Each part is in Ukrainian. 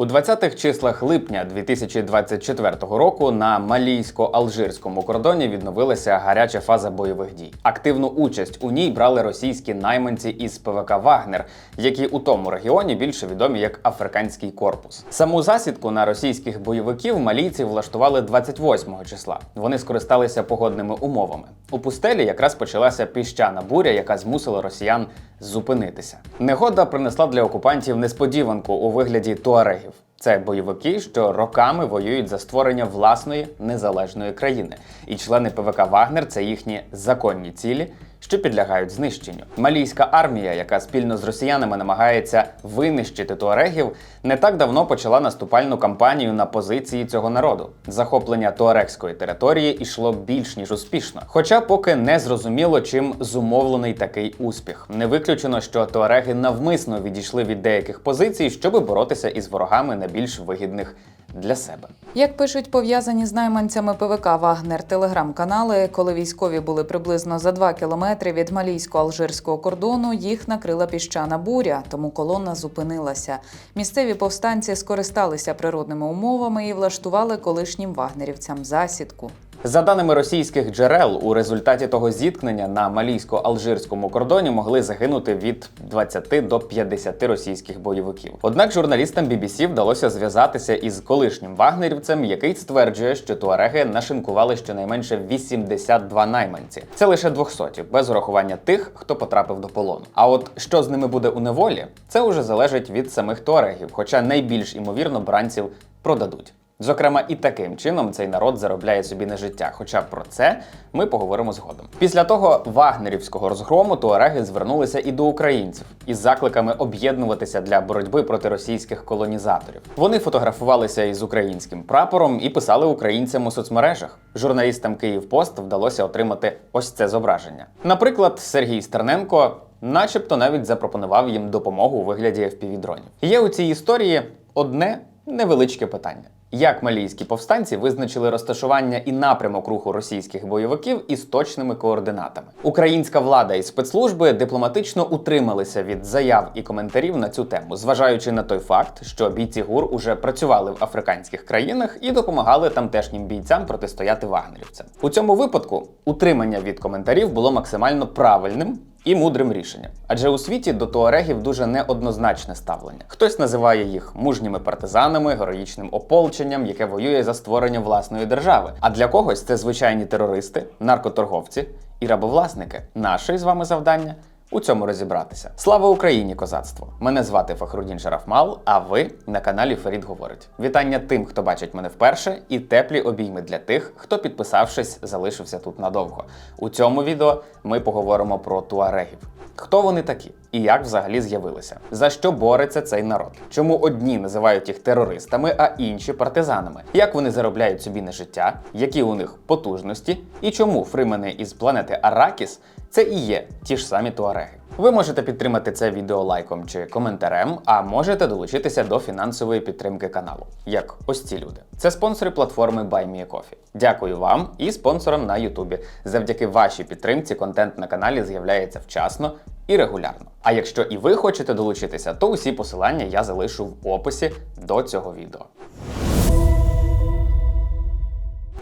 У 20-х числах липня 2024 року на малійсько-алжирському кордоні відновилася гаряча фаза бойових дій. Активну участь у ній брали російські найманці із ПВК Вагнер, які у тому регіоні більше відомі як Африканський корпус. Саму засідку на російських бойовиків малійці влаштували 28 числа. Вони скористалися погодними умовами. У пустелі якраз почалася піщана буря, яка змусила росіян зупинитися. Негода принесла для окупантів несподіванку у вигляді туарегів. Це бойовики, що роками воюють за створення власної незалежної країни, і члени ПВК Вагнер це їхні законні цілі, що підлягають знищенню. Малійська армія, яка спільно з росіянами намагається винищити туарегів, не так давно почала наступальну кампанію на позиції цього народу. Захоплення туарегської території йшло більш ніж успішно. Хоча поки не зрозуміло, чим зумовлений такий успіх. Не виключено, що туареги навмисно відійшли від деяких позицій, щоб боротися із ворогами на більш вигідних для себе. Як пишуть пов'язані з найманцями ПВК Вагнер телеграм-канали, коли військові були приблизно за 2 кілометри від малійсько-алжирського кордону, їх накрила піщана буря, тому колона зупинилася. Місцеві повстанці скористалися природними умовами і влаштували колишнім вагнерівцям засідку. За даними російських джерел, у результаті того зіткнення на малійсько-алжирському кордоні могли загинути від 20 до 50 російських бойовиків. Однак журналістам BBC вдалося зв'язатися із колишнім вагнерівцем, який стверджує, що туареги нашинкували щонайменше 82 найманці. Це лише 200, без урахування тих, хто потрапив до полону. А от що з ними буде у неволі, це уже залежить від самих туарегів, хоча найбільш імовірно бранців продадуть. Зокрема, і таким чином цей народ заробляє собі на життя. Хоча про це ми поговоримо згодом. Після того вагнерівського розгрому туареги звернулися і до українців із закликами об'єднуватися для боротьби проти російських колонізаторів. Вони фотографувалися із українським прапором і писали українцям у соцмережах. Журналістам Київпост вдалося отримати ось це зображення. Наприклад, Сергій Стерненко, начебто, навіть запропонував їм допомогу у вигляді FPV-дронів. Є у цій історії одне невеличке питання. Як малійські повстанці визначили розташування і напрямок руху російських бойовиків із точними координатами? Українська влада і спецслужби дипломатично утрималися від заяв і коментарів на цю тему, зважаючи на той факт, що бійці ГУР уже працювали в африканських країнах і допомагали тамтешнім бійцям протистояти вагнерівцям. У цьому випадку утримання від коментарів було максимально правильним і мудрим рішенням. Адже у світі до туарегів дуже неоднозначне ставлення. Хтось називає їх мужніми партизанами, героїчним ополченням, яке воює за створення власної держави. А для когось це звичайні терористи, наркоторговці і рабовласники. Наше з вами завдання. У цьому розібратися. Слава Україні, козацтво! Мене звати Фахрудін Шарафмал, а ви на каналі Ферід Говорить. Вітання тим, хто бачить мене вперше, і теплі обійми для тих, хто, підписавшись, залишився тут надовго. У цьому відео ми поговоримо про туарегів. Хто вони такі і як взагалі з'явилися? За що бореться цей народ? Чому одні називають їх терористами, а інші партизанами? Як вони заробляють собі на життя? Які у них потужності? І чому фримени із планети Аракіс це і є ті ж самі туареги? Ви можете підтримати це відео лайком чи коментарем, а можете долучитися до фінансової підтримки каналу, як ось ці люди. Це спонсори платформи BuyMeACoffee. Дякую вам і спонсорам на Ютубі. Завдяки вашій підтримці контент на каналі з'являється вчасно і регулярно. А якщо і ви хочете долучитися, то усі посилання я залишу в описі до цього відео.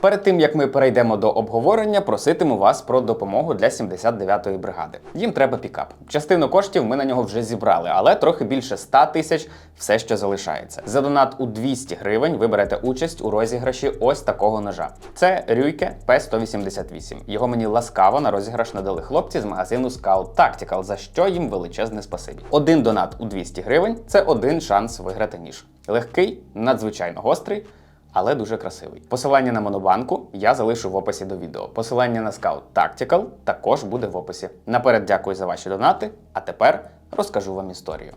Перед тим як ми перейдемо до обговорення, проситиму вас про допомогу для 79-ї бригади. Їм треба пікап. Частину коштів ми на нього вже зібрали, але трохи більше 100 тисяч все ще залишається. За донат у 200 гривень ви берете участь у розіграші ось такого ножа. Це Рюйке П188. Його мені ласкаво на розіграш надали хлопці з магазину Scout Tactical, за що їм величезне спасибі. Один донат у 200 гривень це один шанс виграти ніж. Легкий, надзвичайно гострий але дуже красивий. Посилання на монобанку я залишу в описі до відео. Посилання на Scout Tactical також буде в описі. Наперед дякую за ваші донати, а тепер розкажу вам історію.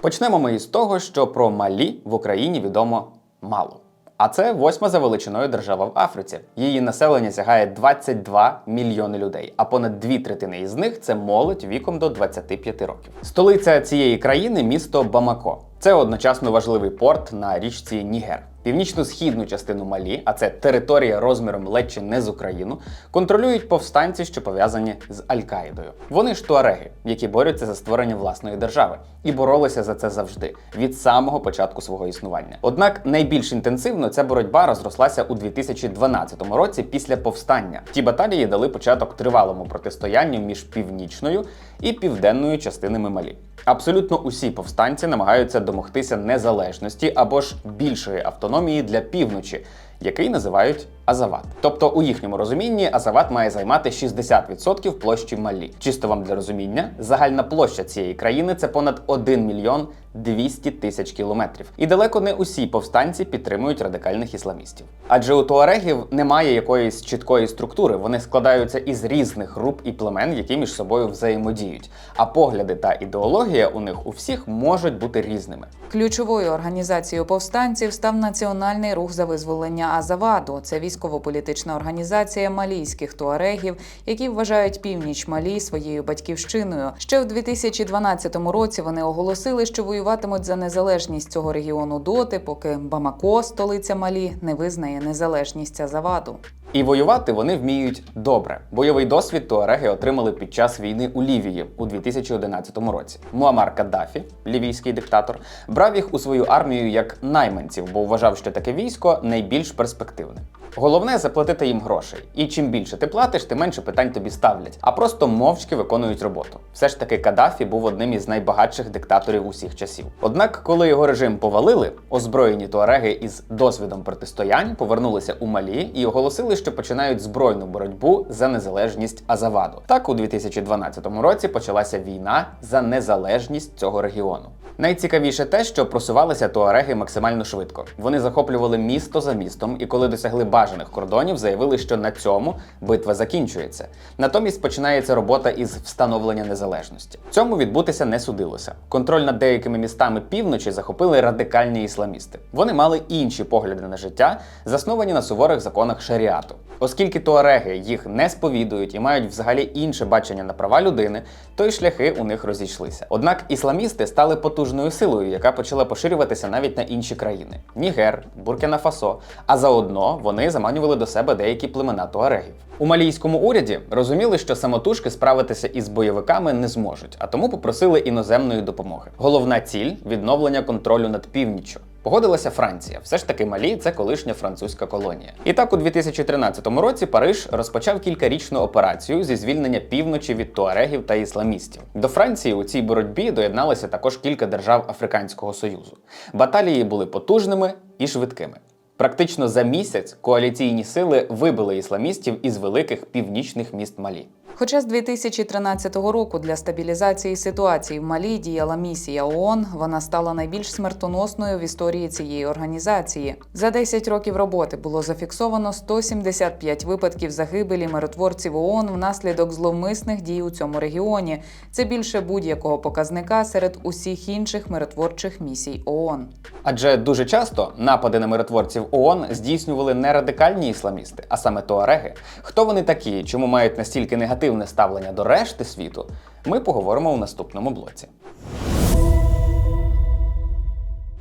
Почнемо ми із того, що про Малі в Україні відомо мало. А це восьма за величиною держава в Африці. Її населення сягає 22 мільйони людей, а понад дві третини із них це молодь віком до 25 років. Столиця цієї країни місто Бамако. Це одночасно важливий порт на річці Нігер. Північно-східну частину Малі, а це територія розміром ледь не з Україну, контролюють повстанці, що пов'язані з Аль-Каїдою. Вони ж туареги, які борються за створення власної держави, і боролися за це завжди від самого початку свого існування. Однак найбільш інтенсивно ця боротьба розрослася у 2012 році після повстання. Ті баталії дали початок тривалому протистоянню між північною і південною частинами Малі. Абсолютно усі повстанці намагаються домогтися незалежності або ж більшої автономії для півночі, який називають Азават. Тобто, у їхньому розумінні Азават має займати 60% площі Малі. Чисто вам для розуміння, загальна площа цієї країни це понад 1 мільйон 200 тисяч кілометрів. І далеко не усі повстанці підтримують радикальних ісламістів. Адже у туарегів немає якоїсь чіткої структури, вони складаються із різних груп і племен, які між собою взаємодіють. А погляди та ідеологія у них у всіх можуть бути різними. Ключовою організацією повстанців став Національний рух за визволення Азаваду. Це військово-політична організація малійських туарегів, які вважають північ Малі своєю батьківщиною. Ще в 2012 році вони оголосили, що воюватимуть за незалежність цього регіону доти, поки Бамако, столиця Малі, не визнає незалежність Азаваду. І воювати вони вміють добре. Бойовий досвід туареги отримали під час війни у Лівії у 2011 році. Муамар Каддафі, лівійський диктатор, брав їх у свою армію як найманців, бо вважав, що таке військо найбільш перспективне. Головне заплатити їм грошей. І чим більше ти платиш, тим менше питань тобі ставлять, а просто мовчки виконують роботу. Все ж таки, Каддафі був одним із найбагатших диктаторів усіх часів. Однак, коли його режим повалили, озброєні туареги із досвідом протистоянь повернулися у Малі і оголосили, що починають збройну боротьбу за незалежність Азаваду. Так, у 2012 році почалася війна за незалежність цього регіону. Найцікавіше те, що просувалися туареги максимально швидко. Вони захоплювали місто за містом, і коли досягли бажаних кордонів, заявили, що на цьому битва закінчується. Натомість починається робота із встановлення незалежності. Цьому відбутися не судилося. Контроль над деякими містами півночі захопили радикальні ісламісти. Вони мали інші погляди на життя, засновані на суворих законах шаріату. Оскільки туареги їх не сповідують і мають взагалі інше бачення на права людини, то й шляхи у них розійшлися. Однак ісламісти стали потужною силою, яка почала поширюватися навіть на інші країни: Нігер, Буркіна Фасо. А заодно вони заманювали до себе деякі племена туарегів. У малійському уряді розуміли, що самотужки справитися із бойовиками не зможуть, а тому попросили іноземної допомоги. Головна ціль відновлення контролю над північчю. Погодилася Франція. Все ж таки Малі це колишня французька колонія. І так у 2013 році Париж розпочав кількарічну операцію зі звільнення півночі від туарегів та ісламістів. До Франції у цій боротьбі доєдналося також кілька держав Африканського Союзу. Баталії були потужними і швидкими. Практично за місяць коаліційні сили вибили ісламістів із великих північних міст Малі. Хоча з 2013 року для стабілізації ситуації в Малі діяла місія ООН, вона стала найбільш смертоносною в історії цієї організації. За 10 років роботи було зафіксовано 175 випадків загибелі миротворців ООН внаслідок зловмисних дій у цьому регіоні. Це більше будь-якого показника серед усіх інших миротворчих місій ООН. Адже дуже часто напади на миротворців ООН здійснювали не радикальні ісламісти, а саме туареги. Хто вони такі, чому мають настільки негативне ставлення до решти світу, ми поговоримо у наступному блоці.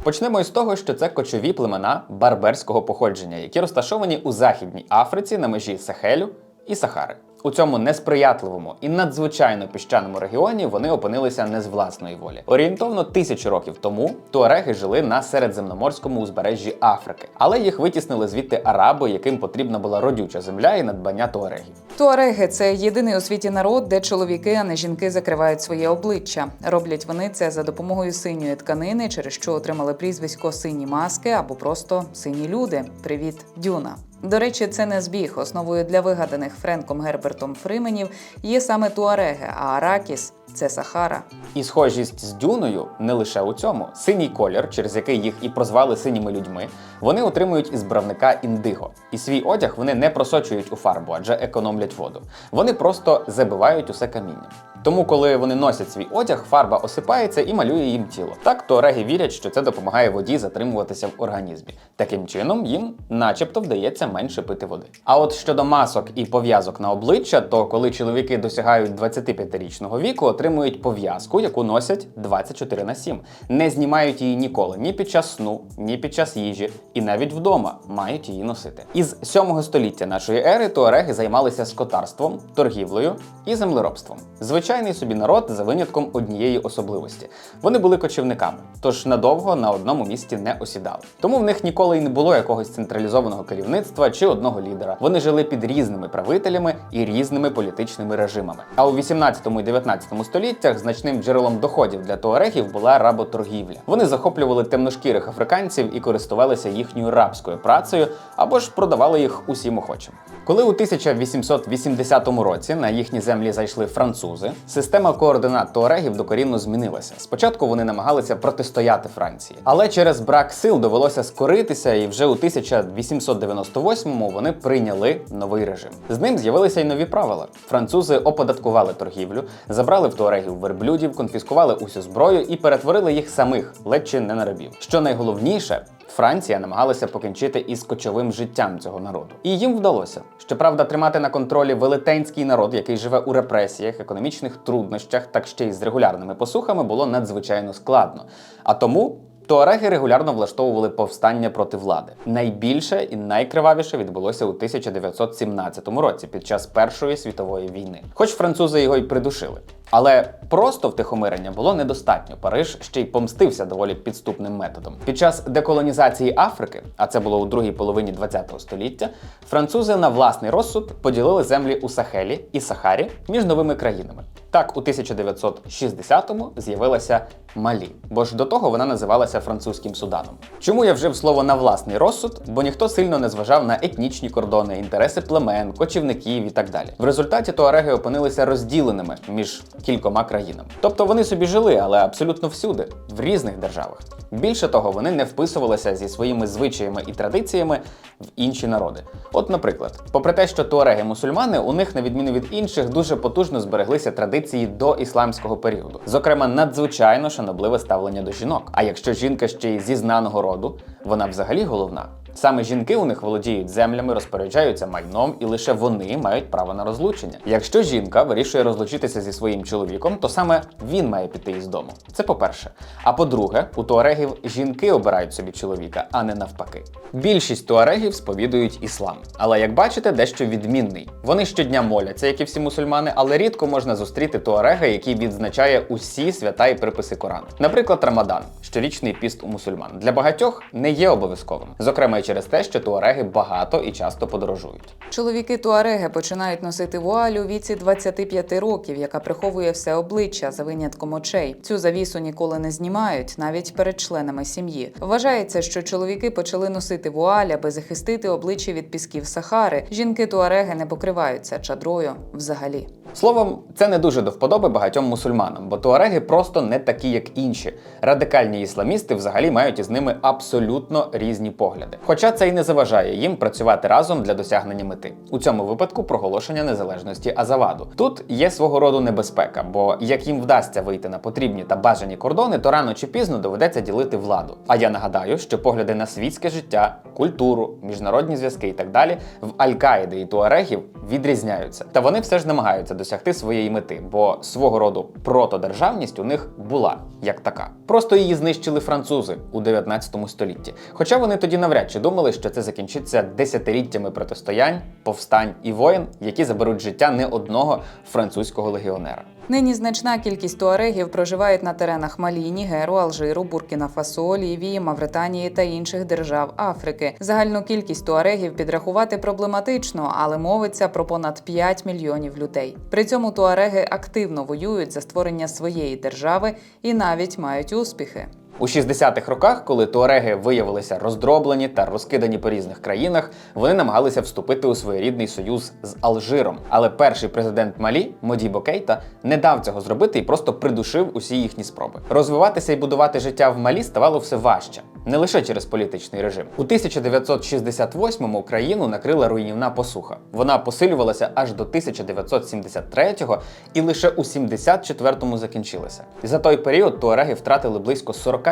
Почнемо із того, що це кочові племена барберського походження, які розташовані у Західній Африці на межі Сахелю і Сахари. У цьому несприятливому і надзвичайно піщаному регіоні вони опинилися не з власної волі. Орієнтовно тисячу років тому туареги жили на середземноморському узбережжі Африки, але їх витіснили звідти араби, яким потрібна була родюча земля і надбання туарегів. Туареги це єдиний у світі народ, де чоловіки, а не жінки закривають своє обличчя. Роблять вони це за допомогою синьої тканини, через що отримали прізвисько сині маски або просто сині люди. Привіт, Дюна. До речі, це не збіг. Основою для вигаданих Френком Гербертом Фрименів є саме туареги, а Аракіс це Сахара. І схожість з дюною не лише у цьому. Синій колір, через який їх і прозвали синіми людьми, вони отримують із бравника індиго. І свій одяг вони не просочують у фарбу, адже економлять воду. Вони просто забивають усе камінням. Тому, коли вони носять свій одяг, фарба осипається і малює їм тіло. Так туареги вірять, що це допомагає воді затримуватися в організмі. Таким чином, їм, начебто, вдається менше пити води. А от щодо масок і пов'язок на обличчя, то коли чоловіки досягають 25-річного віку, отримують отримують пов'язку, яку носять 24 на 7. Не знімають її ніколи ні під час сну, ні під час їжі, і навіть вдома мають її носити. Із 7 століття нашої ери туареги займалися скотарством, торгівлею і землеробством. Звичайний собі народ за винятком однієї особливості. Вони були кочівниками, тож надовго на одному місці не осідали. Тому в них ніколи й не було якогось централізованого керівництва чи одного лідера. Вони жили під різними правителями і різними політичними режимами. А у 18 і 19 століттях значним джерелом доходів для туарегів була работоргівля. Вони захоплювали темношкірих африканців і користувалися їхньою рабською працею або ж продавали їх усім охочим. Коли у 1880 році на їхні землі зайшли французи, система координат туарегів докорінно змінилася. Спочатку вони намагалися протистояти Франції, але через брак сил довелося скоритися, і вже у 1898-му вони прийняли новий режим. З ним з'явилися й нові правила. Французи оподаткували торгівлю, забрали в туарегів верблюдів, конфіскували усю зброю і перетворили їх самих, ледь чи не на рабів. Що найголовніше. Франція намагалася покінчити із кочовим життям цього народу. І їм вдалося. Щоправда, тримати на контролі велетенський народ, який живе у репресіях, економічних труднощах, так ще й з регулярними посухами, було надзвичайно складно. А тому. Туареги регулярно влаштовували повстання проти влади. Найбільше і найкривавіше відбулося у 1917 році під час Першої світової війни. Хоч французи його й придушили. Але просто втихомирення було недостатньо. Париж ще й помстився доволі підступним методом. Під час деколонізації Африки, а це було у другій половині ХХ століття, французи на власний розсуд поділили землі у Сахелі і Сахарі між новими країнами. Так, у 1960-му з'явилася Малі, бо ж до того вона називалася французьким Суданом. Чому я вжив слово на власний розсуд? Бо ніхто сильно не зважав на етнічні кордони, інтереси племен, кочівників і так далі. В результаті туареги опинилися розділеними між кількома країнами. Тобто вони собі жили, але абсолютно всюди, в різних державах. Більше того, вони не вписувалися зі своїми звичаями і традиціями в інші народи. От, наприклад, попри те, що туареги мусульмани, у них, на відміну від інших, дуже потужно збереглися традиції до ісламського періоду. Зокрема, надзвичайно шанобливе ставлення до жінок. А якщо жінка ще й зі знаного роду, вона взагалі головна. Саме жінки у них володіють землями, розпоряджаються майном, і лише вони мають право на розлучення. Якщо жінка вирішує розлучитися зі своїм чоловіком, то саме він має піти із дому. Це по-перше. А по-друге, у туарегів жінки обирають собі чоловіка, а не навпаки. Більшість туарегів сповідують іслам, але як бачите, дещо відмінний. Вони щодня моляться, як і всі мусульмани, але рідко можна зустріти туарега, який відзначає усі свята і приписи Корану. Наприклад, Рамадан, щорічний піст у мусульман, для багатьох не є обов'язковим, зокрема через те, що туареги багато і часто подорожують. Чоловіки туареги починають носити вуаль у віці 25 років, яка приховує все обличчя за винятком очей. Цю завісу ніколи не знімають, навіть перед членами сім'ї. Вважається, що чоловіки почали носити вуаль, аби захистити обличчя від пісків Сахари. Жінки туареги не покриваються чадрою взагалі. Словом, це не дуже до вподоби багатьом мусульманам, бо туареги просто не такі, як інші. Радикальні ісламісти взагалі мають із ними абсолютно різні погляди. Хоча це й не заважає їм працювати разом для досягнення мети. У цьому випадку проголошення незалежності Азаваду. Тут є свого роду небезпека, бо як їм вдасться вийти на потрібні та бажані кордони, то рано чи пізно доведеться ділити владу. А я нагадаю, що погляди на світське життя, культуру, міжнародні зв'язки і так далі в Аль-Каїди і Туарегів відрізняються. Та вони все ж намагаються досягти своєї мети, бо свого роду протодержавність у них була як така. Просто її знищили французи у 19 столітті. Хоча вони тоді навряд чи думали, що це закінчиться десятиліттями протистоянь, повстань і воєн, які заберуть життя не одного французького легіонера. Нині значна кількість туарегів проживають на теренах Малі, Нігеру, Алжиру, Буркіна Фасо, Лівії, Мавританії та інших держав Африки. Загальну кількість туарегів підрахувати проблематично, але мовиться про понад 5 мільйонів людей. При цьому туареги активно воюють за створення своєї держави і навіть мають успіхи. У 60-х роках, коли туареги виявилися роздроблені та розкидані по різних країнах, вони намагалися вступити у своєрідний союз з Алжиром. Але перший президент Малі Модібо Кейта не дав цього зробити і просто придушив усі їхні спроби. Розвиватися і будувати життя в Малі ставало все важче. Не лише через політичний режим. У 1968-му країну накрила руйнівна посуха. Вона посилювалася аж до 1973-го і лише у 74-му закінчилася. За той період туареги втратили близько 40%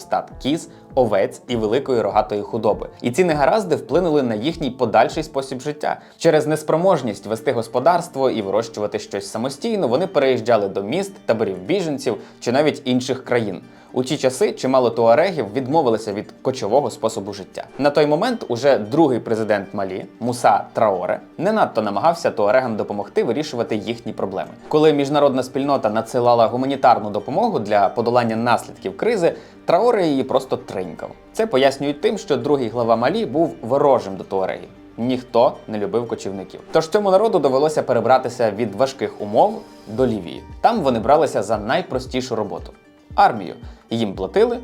стат. Кіз, овець і великої рогатої худоби. І ці негаразди вплинули на їхній подальший спосіб життя. Через неспроможність вести господарство і вирощувати щось самостійно, вони переїжджали до міст, таборів біженців чи навіть інших країн. У ті часи чимало туарегів відмовилися від кочового способу життя. На той момент уже другий президент Малі Муса Траоре не надто намагався туарегам допомогти вирішувати їхні проблеми. Коли міжнародна спільнота надсилала гуманітарну допомогу для подолання наслідків кризи, Траоре її просто тринькав. Це пояснюють тим, що другий глава Малі був ворожим до туарегів. Ніхто не любив кочівників. Тож цьому народу довелося перебратися від важких умов до Лівії. Там вони бралися за найпростішу роботу армію. Їм платили,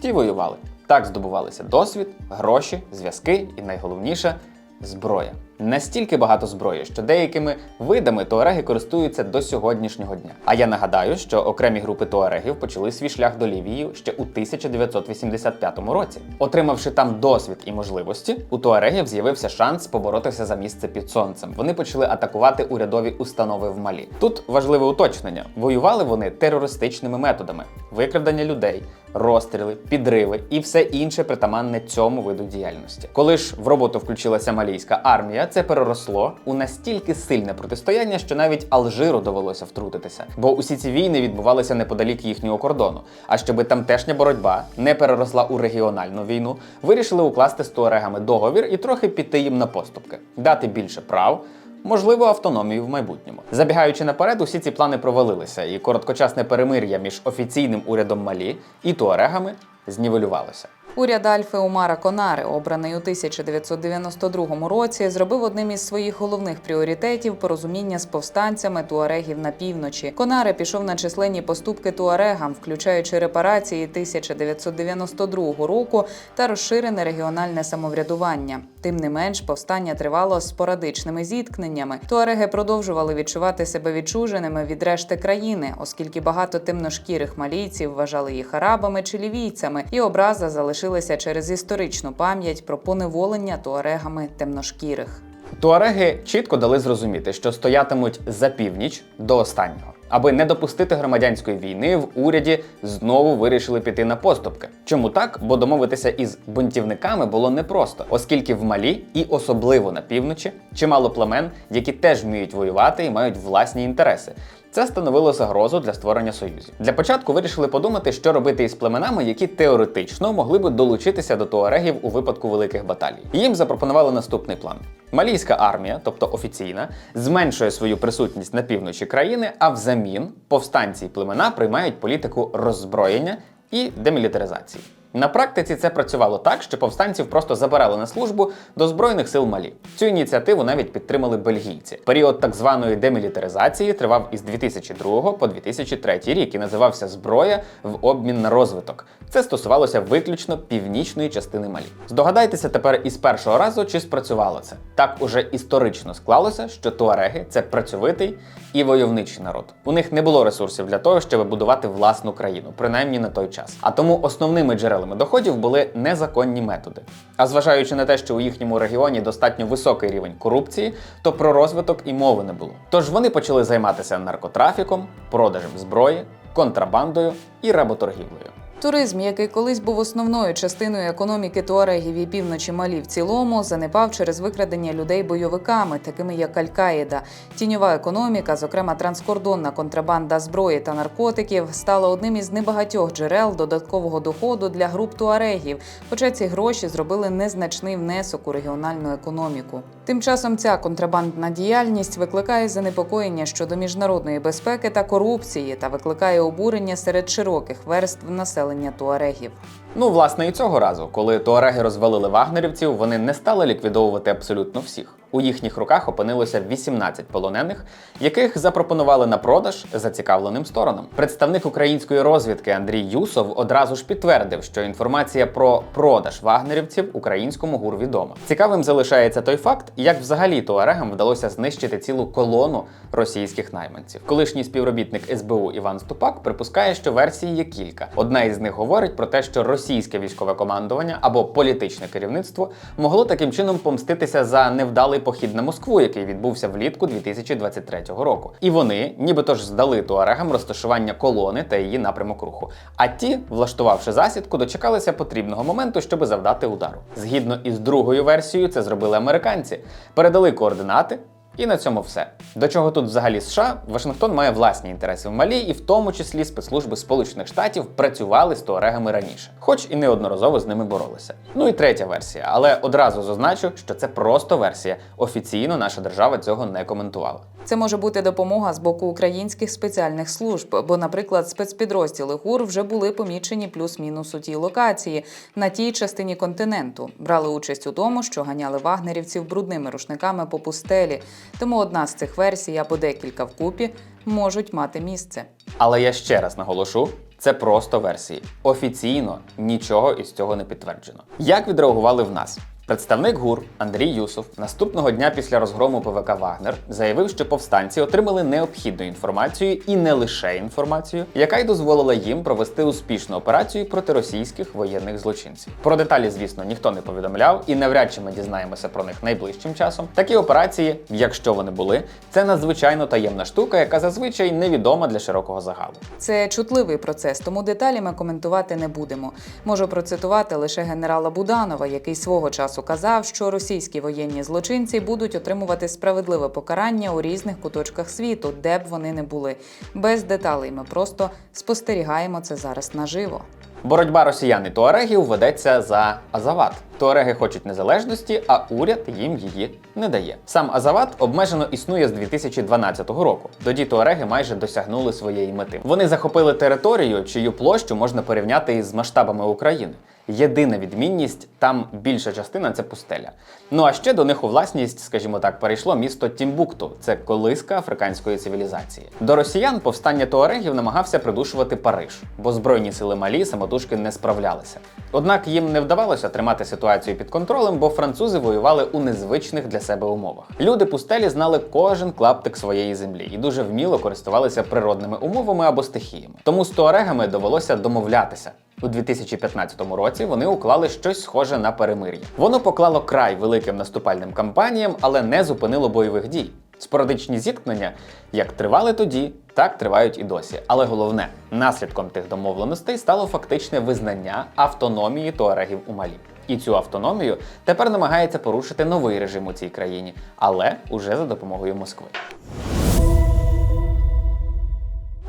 ті воювали. Так здобувалися досвід, гроші, зв'язки і найголовніше зброя. Настільки багато зброї, що деякими видами туареги користуються до сьогоднішнього дня. А я нагадаю, що окремі групи туарегів почали свій шлях до Лівії ще у 1985 році. Отримавши там досвід і можливості, у туарегів з'явився шанс поборотися за місце під сонцем. Вони почали атакувати урядові установи в Малі. Тут важливе уточнення: воювали вони терористичними методами: викрадення людей, розстріли, підриви і все інше притаманне цьому виду діяльності. Коли ж в роботу включилася малійська армія, це переросло у настільки сильне протистояння, що навіть Алжиру довелося втрутитися, бо усі ці війни відбувалися неподалік їхнього кордону. А щоби тамтешня боротьба не переросла у регіональну війну, вирішили укласти з туарегами договір і трохи піти їм на поступки, дати більше прав. Можливо, автономію в майбутньому. Забігаючи наперед, усі ці плани провалилися, і короткочасне перемир'я між офіційним урядом Малі і туарегами знівелювалося. Уряд Альфи Умара Конари, обраний у 1992 році, зробив одним із своїх головних пріоритетів порозуміння з повстанцями туарегів на півночі. Конари пішов на численні поступки туарегам, включаючи репарації 1992 року та розширене регіональне самоврядування. Тим не менш, повстання тривало з спорадичними зіткненнями. Туареги продовжували відчувати себе відчуженими від решти країни, оскільки багато темношкірих малійців вважали їх арабами чи лівійцями, і образа залишилася через історичну пам'ять про поневолення туарегами темношкірих. Туареги чітко дали зрозуміти, що стоятимуть за північ до останнього. Аби не допустити громадянської війни, в уряді знову вирішили піти на поступки. Чому так? Бо домовитися із бунтівниками було непросто, оскільки в Малі і особливо на півночі чимало племен, які теж вміють воювати і мають власні інтереси. Це становило загрозу для створення союзів. Для початку вирішили подумати, що робити із племенами, які теоретично могли би долучитися до туарегів у випадку великих баталій. Їм запропонували наступний план: Малійська армія, тобто офіційна, зменшує свою присутність на півночі країни, а взамін повстанці племена приймають політику роззброєння і демілітаризації. На практиці це працювало так, що повстанців просто забирали на службу до збройних сил Малі. Цю ініціативу навіть підтримали бельгійці. Період так званої демілітаризації тривав із 2002 по 2003 рік і називався Зброя в обмін на розвиток. Це стосувалося виключно північної частини Малі. Здогадайтеся тепер із першого разу, чи спрацювало це. Так уже історично склалося, що туареги це працьовитий і войовничий народ. У них не було ресурсів для того, щоб будувати власну країну, принаймні на той час. А тому основними джерелами доходів були незаконні методи. А зважаючи на те, що у їхньому регіоні достатньо високий рівень корупції, то про розвиток і мови не було. Тож вони почали займатися наркотрафіком, продажем зброї, контрабандою і работоргівлею. Туризм, який колись був основною частиною економіки туарегів і півночі Малі в цілому, занепав через викрадення людей бойовиками, такими як Аль-Каїда. Тіньова економіка, зокрема транскордонна контрабанда зброї та наркотиків, стала одним із небагатьох джерел додаткового доходу для груп туарегів. Хоча ці гроші зробили незначний внесок у регіональну економіку. Тим часом ця контрабандна діяльність викликає занепокоєння щодо міжнародної безпеки та корупції та викликає обурення серед широких верств населення туарегів. Ну, власне, і цього разу, коли туареги розвалили вагнерівців, вони не стали ліквідовувати абсолютно всіх. У їхніх руках опинилося 18 полонених, яких запропонували на продаж зацікавленим сторонам. Представник української розвідки Андрій Юсов одразу ж підтвердив, що інформація про продаж вагнерівців українському гур відома. Цікавим залишається той факт, як взагалі туарегам вдалося знищити цілу колону російських найманців. Колишній співробітник СБУ Іван Ступак припускає, що версій є кілька. Одна із них говорить про те, що російське військове командування або політичне керівництво могло таким чином помститися за невдалий похід на Москву, який відбувся влітку 2023 року. І вони, нібито ж здали туарегам розташування колони та її напрямок руху. А ті, влаштувавши засідку, дочекалися потрібного моменту, щоб завдати удару. Згідно із другою версією, це зробили американці, передали координати. І на цьому все. До чого тут взагалі США? Вашингтон має власні інтереси в Малі, і в тому числі спецслужби Сполучених Штатів працювали з туарегами раніше, хоч і неодноразово з ними боролися. Ну і третя версія, але одразу зазначу, що це просто версія. Офіційно наша держава цього не коментувала. Це може бути допомога з боку українських спеціальних служб, бо, наприклад, спецпідрозділи ГУР вже були помічені плюс-мінус у тій локації на тій частині континенту. Брали участь у тому, що ганяли вагнерівців брудними рушниками по пустелі. Тому одна з цих версій або декілька вкупі можуть мати місце. Але я ще раз наголошу. Це просто версії. Офіційно нічого із цього не підтверджено. Як відреагували в нас? Представник ГУР Андрій Юсов наступного дня після розгрому ПВК Вагнер заявив, що повстанці отримали необхідну інформацію і не лише інформацію, яка й дозволила їм провести успішну операцію проти російських воєнних злочинців. Про деталі, звісно, ніхто не повідомляв, і навряд чи ми дізнаємося про них найближчим часом. Такі операції, якщо вони були, це надзвичайно таємна штука, яка зазвичай невідома для широкого загалу. Це чутливий процес, тому деталі ми коментувати не будемо. Можу процитувати лише генерала Буданова, який свого часу казав, що російські воєнні злочинці будуть отримувати справедливе покарання у різних куточках світу, де б вони не були. Без деталей ми просто спостерігаємо це зараз наживо. Боротьба росіян і туарегів ведеться за Азават. Туареги хочуть незалежності, а уряд їм її не дає. Сам Азават обмежено існує з 2012 року. Тоді туареги майже досягнули своєї мети. Вони захопили територію, чию площу можна порівняти із масштабами України. Єдина відмінність там більша частина це пустеля. Ну а ще до них у власність, скажімо так, перейшло місто Тімбукту. Це колиска африканської цивілізації. До росіян повстання туарегів намагався придушувати Париж, бо збройні сили Малі самотужки не справлялися. Однак їм не вдавалося тримати ситуацію під контролем, бо французи воювали у незвичних для себе умовах. Люди пустелі знали кожен клаптик своєї землі і дуже вміло користувалися природними умовами або стихіями. Тому з туарегами довелося домовлятися. У 2015 році вони уклали щось схоже на перемир'я. Воно поклало край великим наступальним кампаніям, але не зупинило бойових дій. Спорадичні зіткнення як тривали тоді, так тривають і досі. Але головне, наслідком тих домовленостей стало фактичне визнання автономії туарегів у Малі. І цю автономію тепер намагається порушити новий режим у цій країні, але уже за допомогою Москви.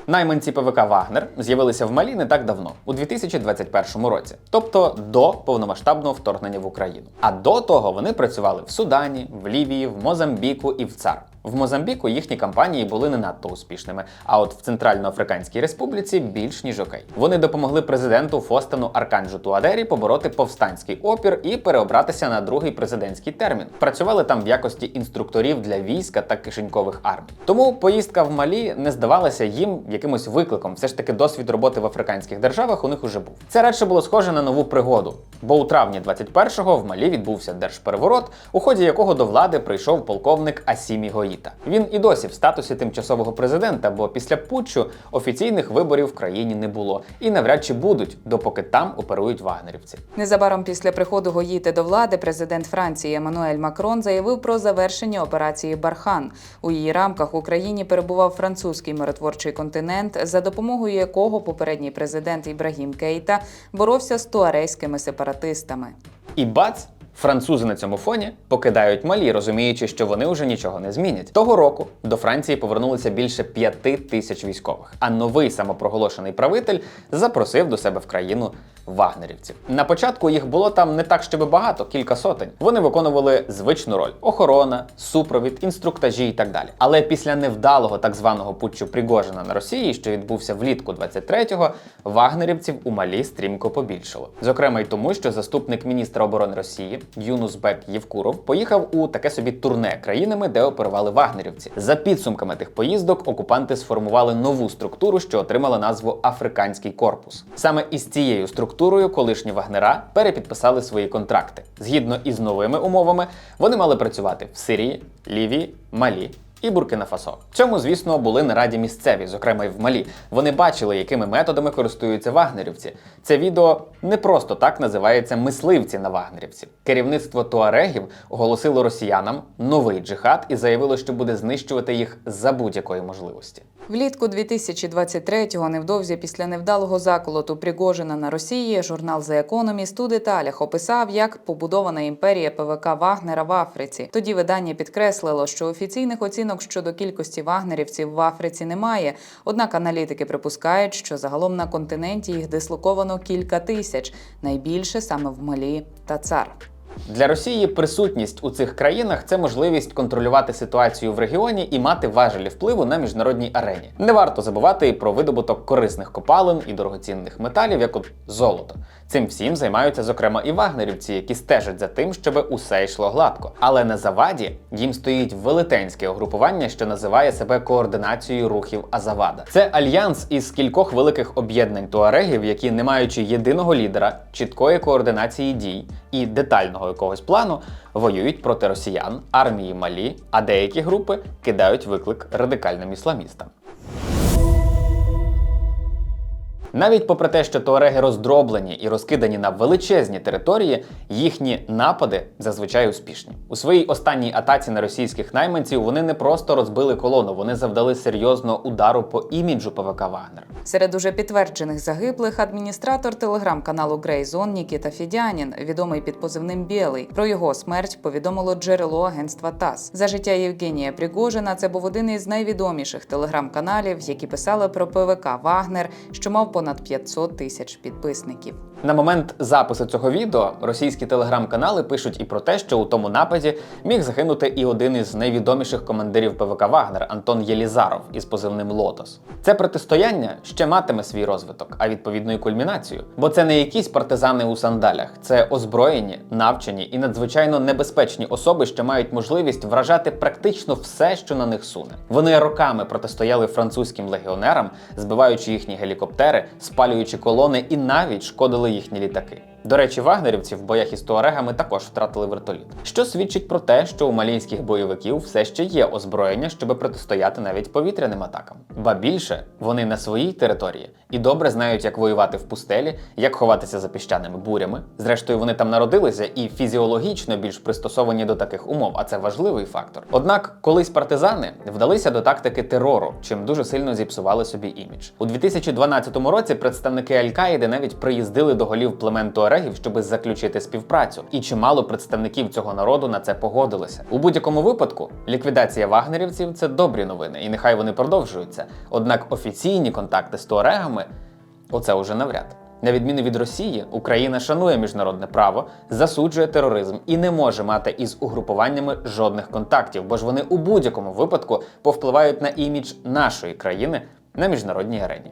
Найманці ПВК Вагнер з'явилися в Малі не так давно, у 2021 році, тобто до повномасштабного вторгнення в Україну. А до того вони працювали в Судані, в Лівії, в Мозамбіку і в ЦАР. В Мозамбіку їхні кампанії були не надто успішними, а от в Центральноафриканській Республіці більш ніж окей. Вони допомогли президенту Фостану Арканджу Туадері побороти повстанський опір і переобратися на другий президентський термін. Працювали там в якості інструкторів для війська та кишенькових армій. Тому поїздка в Малі не здавалася їм якимось викликом. Все ж таки досвід роботи в африканських державах у них уже був. Це радше було схоже на нову пригоду, бо у травні 21-го в Малі відбувся держпереворот, у ході якого до влади прийшов полковник Асімі Гоїта. Він і досі в статусі тимчасового президента, бо після путчу офіційних виборів в країні не було і навряд чи будуть, допоки там оперують вагнерівці. Незабаром після приходу Гоїти до влади президент Франції Еммануель Макрон заявив про завершення операції Бархан. У її рамках в Україні перебував французький миротворчий континент, за допомогою якого попередній президент Ібрагім Кейта боровся з туарейськими сепаратистами. І бац! Французи на цьому фоні покидають Малі, розуміючи, що вони вже нічого не змінять. Того року до Франції повернулося більше п'яти тисяч військових. А новий самопроголошений правитель запросив до себе в країну вагнерівців. На початку їх було там не так, щоб багато, кілька сотень. Вони виконували звичну роль: охорона, супровід, інструктажі і так далі. Але після невдалого так званого путчу Пригожина на Росії, що відбувся влітку 23-го, вагнерівців у Малі стрімко побільшало. Зокрема, й тому, що заступник міністра оборони Росії Юнусбек Євкуров поїхав у таке собі турне країнами, де оперували вагнерівці. За підсумками тих поїздок окупанти сформували нову структуру, що отримала назву Африканський корпус. Саме із цією структурою колишні вагнера перепідписали свої контракти. Згідно із новими умовами, вони мали працювати в Сирії, Лівії, Малі. І Буркіна Фасо. Цьому, звісно, були не раді місцеві, зокрема й в Малі. Вони бачили, якими методами користуються вагнерівці. Це відео не просто так називається мисливці на вагнерівці. Керівництво туарегів оголосило росіянам новий джихад і заявило, що буде знищувати їх за будь-якої можливості. Влітку 2023-го, невдовзі після невдалого заколоту Пригожина на Росії, журнал The Economist у деталях описав, як побудована імперія ПВК Вагнера в Африці. Тоді видання підкреслило, що офіційних оцінок щодо кількості вагнерівців в Африці немає. Однак аналітики припускають, що загалом на континенті їх дислоковано кілька тисяч, найбільше саме в Малі та Цар. Для Росії присутність у цих країнах це можливість контролювати ситуацію в регіоні і мати важелі впливу на міжнародній арені. Не варто забувати і про видобуток корисних копалин і дорогоцінних металів, як от золото. Цим всім займаються зокрема і вагнерівці, які стежать за тим, щоб усе йшло гладко. Але на заваді їм стоїть велетенське угрупування, що називає себе координацією рухів Азавада. Це альянс із кількох великих об'єднань туарегів, які, не маючи єдиного лідера, чіткої координації дій і детального якогось плану, воюють проти росіян, армії Малі, а деякі групи кидають виклик радикальним ісламістам. Навіть попри те, що туареги роздроблені і розкидані на величезні території, їхні напади зазвичай успішні. У своїй останній атаці на російських найманців вони не просто розбили колону, вони завдали серйозного удару по іміджу ПВК Вагнер. Серед уже підтверджених загиблих адміністратор телеграм-каналу Грейзон Нікіта Фідянін, відомий під позивним Білий. Про його смерть повідомило джерело агентства ТАСС. За життя Євгенія Пригожина це був один із найвідоміших телеграм-каналів, які писали про ПВК Вагнер, що мав понад 500 тисяч підписників. На момент запису цього відео російські телеграм-канали пишуть і про те, що у тому нападі міг загинути і один із найвідоміших командирів ПВК Вагнер Антон Єлізаров із позивним Лотос. Це протистояння ще матиме свій розвиток, а відповідно і кульмінацію. Бо це не якісь партизани у сандалях, це озброєні, навчені і надзвичайно небезпечні особи, що мають можливість вражати практично все, що на них суне. Вони роками протистояли французьким легіонерам, збиваючи їхні гелікоптери, спалюючи колони і навіть шкодили їхні літаки. До речі, вагнерівці в боях із туарегами також втратили вертоліт, що свідчить про те, що у малійських бойовиків все ще є озброєння, щоб протистояти навіть повітряним атакам. Ба більше вони на своїй території і добре знають, як воювати в пустелі, як ховатися за піщаними бурями. Зрештою, вони там народилися і фізіологічно більш пристосовані до таких умов, а це важливий фактор. Однак, колись партизани вдалися до тактики терору, чим дуже сильно зіпсували собі імідж. У 2012 році представники Аль-Каїди навіть приїздили до голів племен туарегів, щоб заключити співпрацю, і чимало представників цього народу на це погодилися. У будь-якому випадку ліквідація вагнерівців це добрі новини, і нехай вони продовжуються. Однак офіційні контакти з туарегами оце уже навряд. На відміну від Росії, Україна шанує міжнародне право, засуджує тероризм і не може мати із угрупуваннями жодних контактів, бо ж вони у будь-якому випадку повпливають на імідж нашої країни на міжнародній арені.